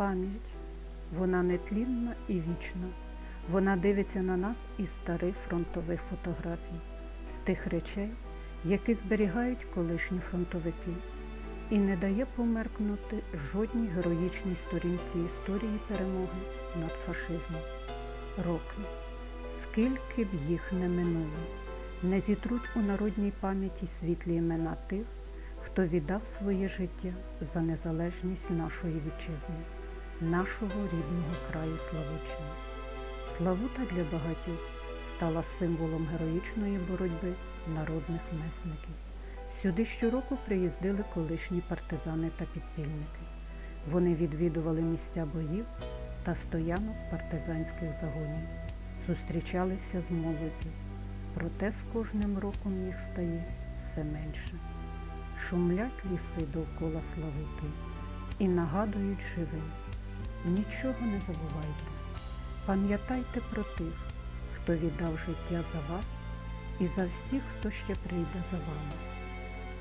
пам'ять. Вона нетлінна і вічна. Вона дивиться на нас із старих фронтових фотографій, з тих речей, які зберігають колишні фронтовики, і не дає померкнути жодній героїчній сторінці історії перемоги над фашизмом. Роки, скільки б їх не минуло, не зітруть у народній пам'яті світлі імена тих, хто віддав своє життя за незалежність нашої вітчизни, нашого рідного краю Славутчини. Славута для багатьох стала символом героїчної боротьби народних месників. Сюди щороку приїздили колишні партизани та підпільники. Вони відвідували місця боїв та стоянок партизанських загонів, зустрічалися з молоддю, проте з кожним роком їх стає все менше. Шумлять ліси довкола Славути і нагадують живим. Нічого не забувайте. Пам'ятайте про тих, хто віддав життя за вас і за всіх, хто ще прийде за вами.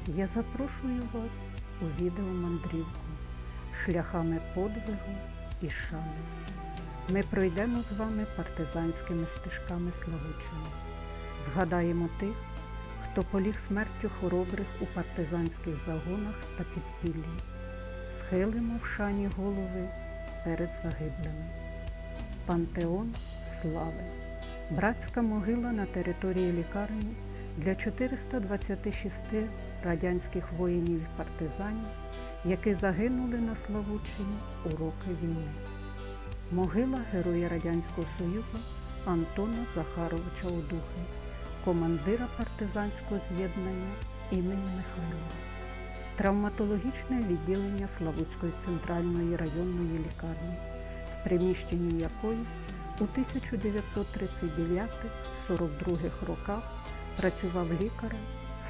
Я запрошую вас у відеомандрівку шляхами подвигу і шани. Ми пройдемо з вами партизанськими стежками Славучини. Згадаємо тих, хто поліг смертю хоробрих у партизанських загонах та підпіллі. Схилимо в шані голови перед загиблими. Пантеон слави. Братська могила на території лікарні для 426 радянських воїнів і партизанів, які загинули на Славутчині у роки війни. Могила Героя Радянського Союзу Антона Захаровича Одухи, командира партизанського з'єднання імені Михайлова. Травматологічне відділення Славутської центральної районної лікарні, в приміщенні якої у 1939-42 роках працював лікарем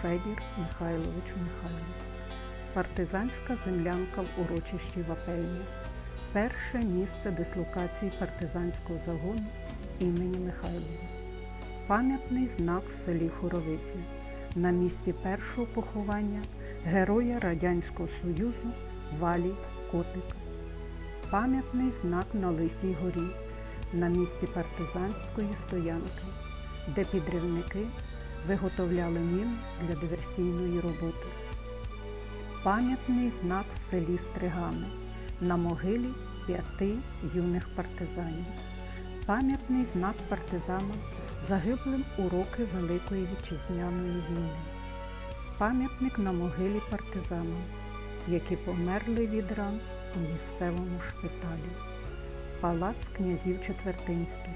Федір Михайлович Михайлов. Партизанська землянка в урочищі Вапельня. Перше місце дислокації партизанського загону імені Михайлова. Пам'ятний знак в селі Хоровиці на місці першого поховання Героя Радянського Союзу Валі Котика. Пам'ятний знак на Лисій горі на місці партизанської стоянки, де підривники виготовляли міни для диверсійної роботи. Пам'ятний знак в селі Стригани на могилі п'яти юних партизанів. Пам'ятний знак партизанам, загиблим у роки Великої Вітчизняної війни. Пам'ятник на могилі партизанам, які померли від ран у місцевому шпиталі. Палац князів Четвертинських,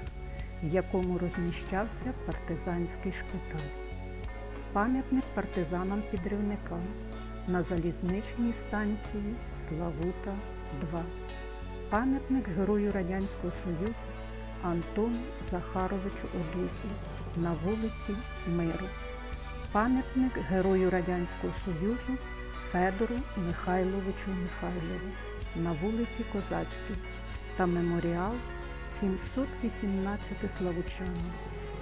в якому розміщався партизанський шпиталь. Пам'ятник партизанам-підривникам на залізничній станції Славута 2. Пам'ятник Герою Радянського Союзу Антону Захаровичу Одусі на вулиці Миру. Пам'ятник Герою Радянського Союзу Федору Михайловичу Михайлову на вулиці Козацькій та меморіал 718 славучанам,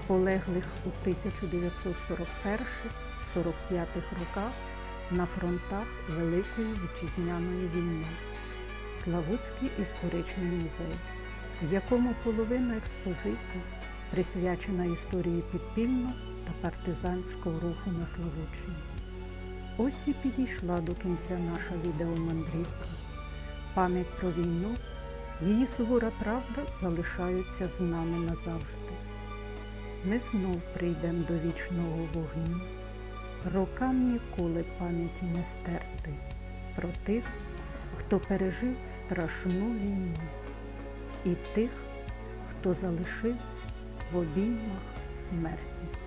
полеглих у 1941-45 роках на фронтах Великої Вітчизняної війни. Славутський історичний музей, в якому половина експозиції присвячена історії підпільного та партизанського руху на Славутчині. Ось і підійшла до кінця наша відеомандрівка. Пам'ять про війну, її сувора правда залишаються з нами назавжди. Ми знов прийдемо до вічного вогню. Рокам ніколи пам'яті не стерти про тих, хто пережив страшну війну, і тих, хто залишив в обіймах смерті.